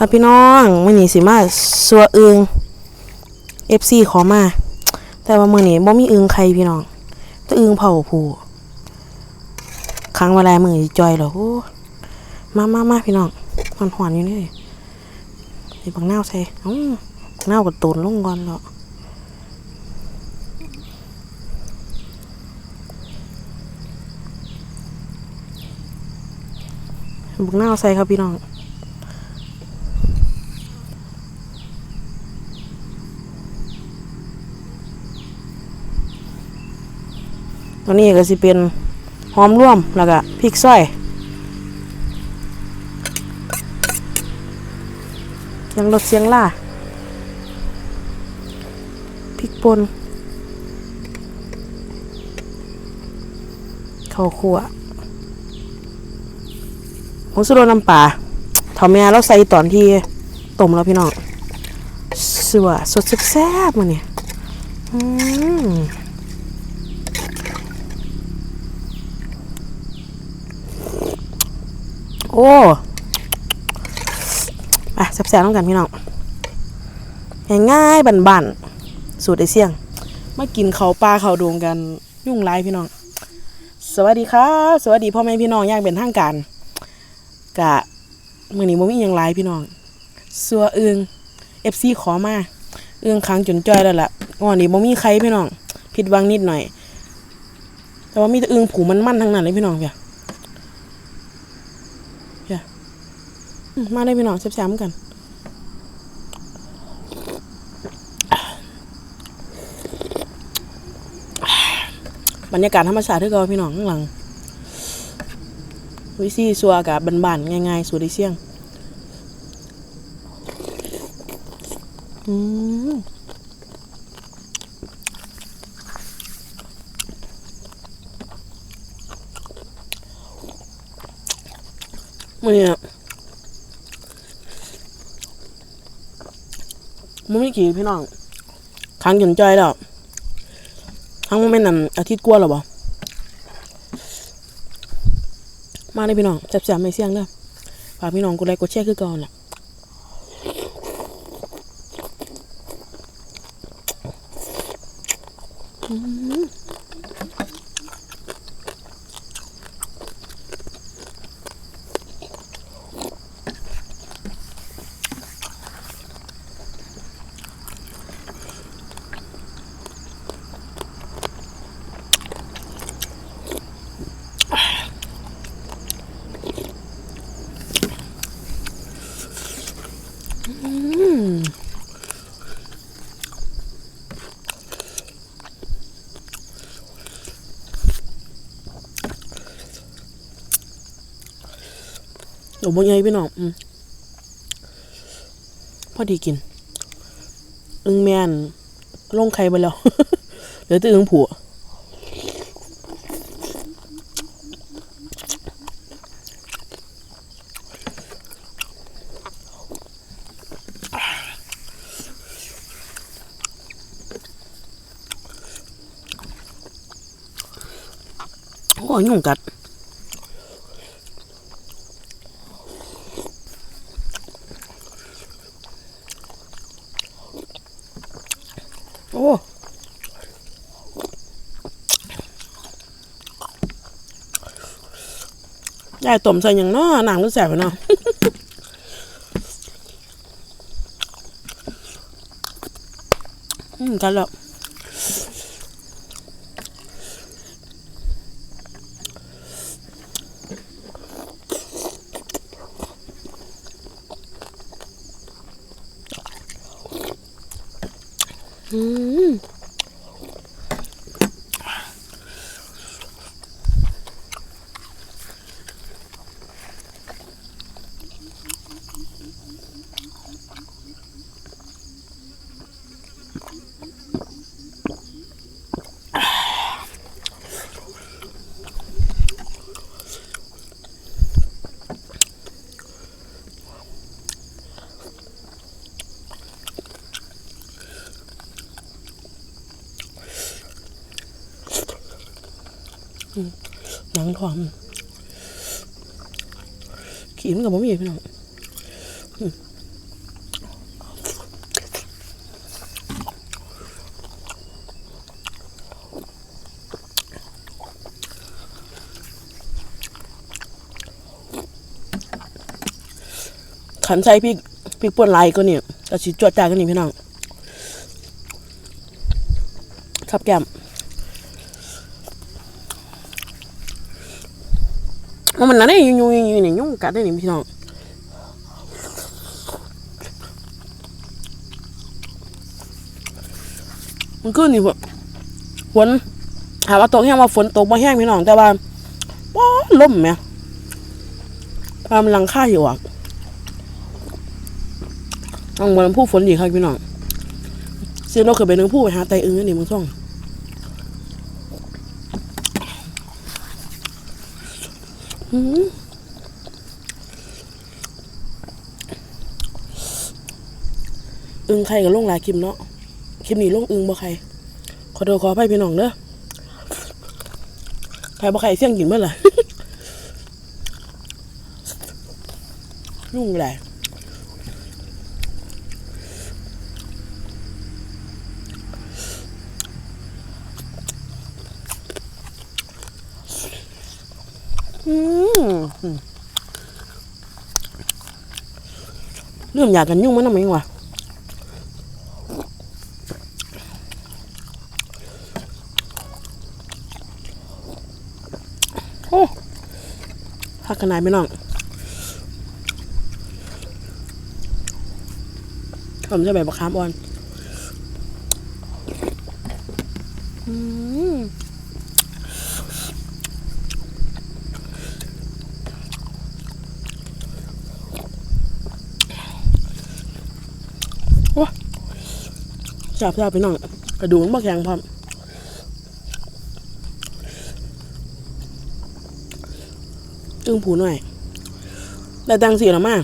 ค่ะพี่น้องมื้อนี้สิมาสัวอึง FC ขอมา แต่ว่ามื้อนี้บ่มีอึงใครพี่น้องต่อึงเผาผูครั้งเวลามือจอยเหรอโอ้มามามาพี่น้องหอนหอนอยู่นี่นี่บักนาใส่อื้อบักนาวก็ตูนลงก่อนแล้วบักนาใส่ครับพี่น้อง ตัวนี้ก็สิเป็นหอมร่วมแล้วก็พริกซอยเสียงรถเสียงล่าพริกป่นข้าวคั่วผงสุรน้ำปลาท่าแม่เราใส่ตอนที่ต้มแล้วพี่น้องสวสดแซ่บมาเนี่ยอืม อ้อะแซ่บๆต้องกันพี่น้องง่ายๆบันๆสูตรไอเสี่ยงมากินเขาปลาเขาดวงกันยุ่งไรพี่น้อง สวัสดีครับสวัสดีพ่อแม่พี่น้องอย่างเป็นทางการกะมือนี้บ่มีหยังไรพี่น้องสัวเอืองเอฟซีขอมาเอืองค้างจนจอยแล้วล่ะงอนนี้บ่มีใครพี่น้องผิดหวังนิดหน่อย แต่ว่ามีแต่เอืองผูมันๆทั้งนั้นเลยพี่น้องเพีย มาได้พี่น้องแซ่บๆกันบรรยากาศธรรมชาติที่เราพี่น้องข้างหลัง วิซี่ซัวกับบานๆง่ายๆสูตรได้เสี่ยงอืมเนี่ย มันไม่กี่พี่น้องค้างจนใจแล้วครั้งมันไม่นานอาทิตย์กว่าหรอบ่มาเลยพี่น้องแซ่บๆไม่เสี่ยงเด้อฝากพี่น้องกดไลค์กดแชร์คือก่อนล่ะอืม เดี๋ยวบ่ใหญ่พี่น้องอืมพอดีกิน อึ้งแม่นลงไข่ไปแล้วเหลือแต่อึ้งผัวโอ้ยยุ่งกัด โอ้ ยายต้มใส่หยังนาะน้ำก็แสบไปเนาะอืมกันแล้วอืม หนังทองขีมกับบะหมี่พี่น้องขันใส่พริกพริกป่นลายก็เนี่ยกระชิจวดจาก็นนี่พี่น้องครับแก้ม มันนั่นนี่ยุ่งยุ่งยุ่งยุ่งนี่ยุ่งกัดได้นี่พี่น้องมันขึ้นนี่ฝนฝนถามว่าตกแห้งว่าฝนตกบ่แห้งพี่น้องแต่ว่าว้าล่มไหมความลังค่าอยู่อะต้องวันผู้ฝนดีครับพี่น้องเสียเราเคยไปนึงผู้ไปหาไตอึ้งนี่มึงส่องหืม อึ้งใครกับลงหลายคลิปเนาะคลิปนี้ลงอึ้งบ่ใครขอโทษขออภัยพี่น้องเด้อใครบ่ใครเสี่ยงกินเมื่อไหร่ยุ่งแหละ อืม เริ่มอยากกันยุ่งมันทำไมวะโอ้พักกันไหนายไปน้องผมจะใบบักขามอ่อน อืม ชอบชอบไปน้องกระดูกมันบ่แข็งพร้อมจึงผูหน่อยแต่ตังสีหรือมา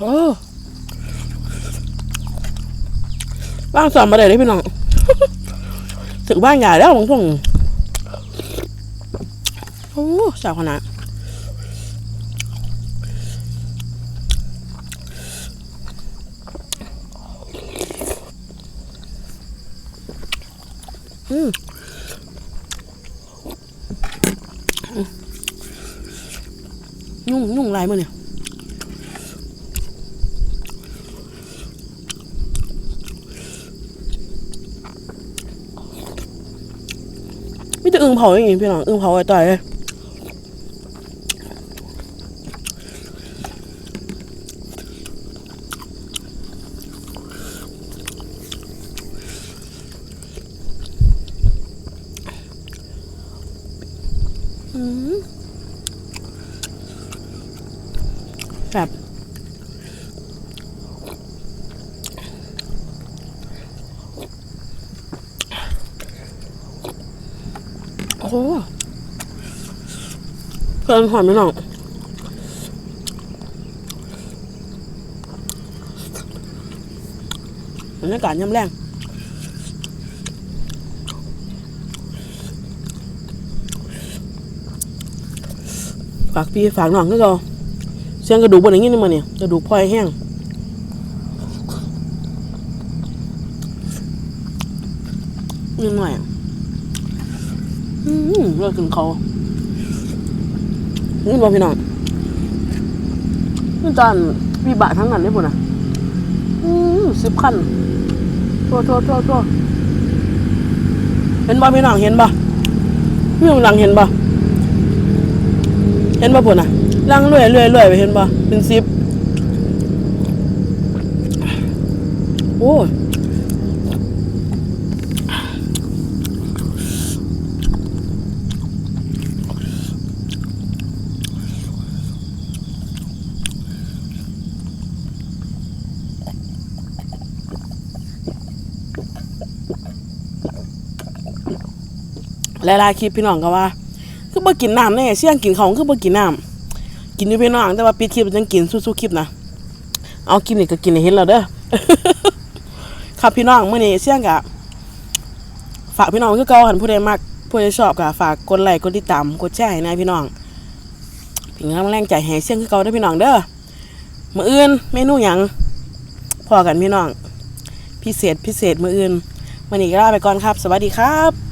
โอ้บ้างสอนมาได้เลยพี่น้องถึงบ้านใหญ่แล้วบางท่งโอ้สาวขนาดอืมยุ่งยุ่งลายมือเนี่ย ไม่จะอึงเผาอย่างงี้พี่น้องอึงเผาไอ้ต่อยเลยอืมแบบโอ้โห เกินหอมไหน้องบรรยากาศย่ำแรงฝากพี่ฝากน้องก็ก็เสียงกระดูกบนอย่างนี้นี่มันเนี่ยกระดูกพลอยแห้งนิดหน่อยอะอืมเลิกกินเขา นี่บอกพี่น้องนี่จานมีบะทั้งนั้นได้ปุ่นอะสิบขั้นทั่วทั่วทั่วทั่วเห็นบ่พี่น้องเห็นบ่พี่น้องหลังเห็นบ่เห็นบ่ปุ่นอะลังเรื่อยเรื่อยเรื่อยไปเห็นบ่เป็นสิบโอ้ย หลายๆคลิปพี่น้องก็ว่า คือบ่กินน้ำแน่เสี่ยงกินของคือบ่กินน้ำกินอยู่พี่น้องแต่ว่าปิดคลิปจังกินสู้ๆคลิปนะเอากินนี่ก็กินให้เห็นแล้วเด้อครับพี่น้องเมื้อนี้เสี่ยงกะฝากพี่น้องคือเก่าหันผู้ใดมักผู้ใดชอบก็ฝากกดไลค์กดติดตามกดแชร์ให้นายพี่น้องเป็นกำลังแรงใจให้เสียงคือเก่าด้พี่น้องเด้อมื้ออื่นเมนูหยังพอกันพี่น้อง พิเศษพิเศษมื้ออื่นวันนี้ก็ลาไปก่อนครับ สวัสดีครับ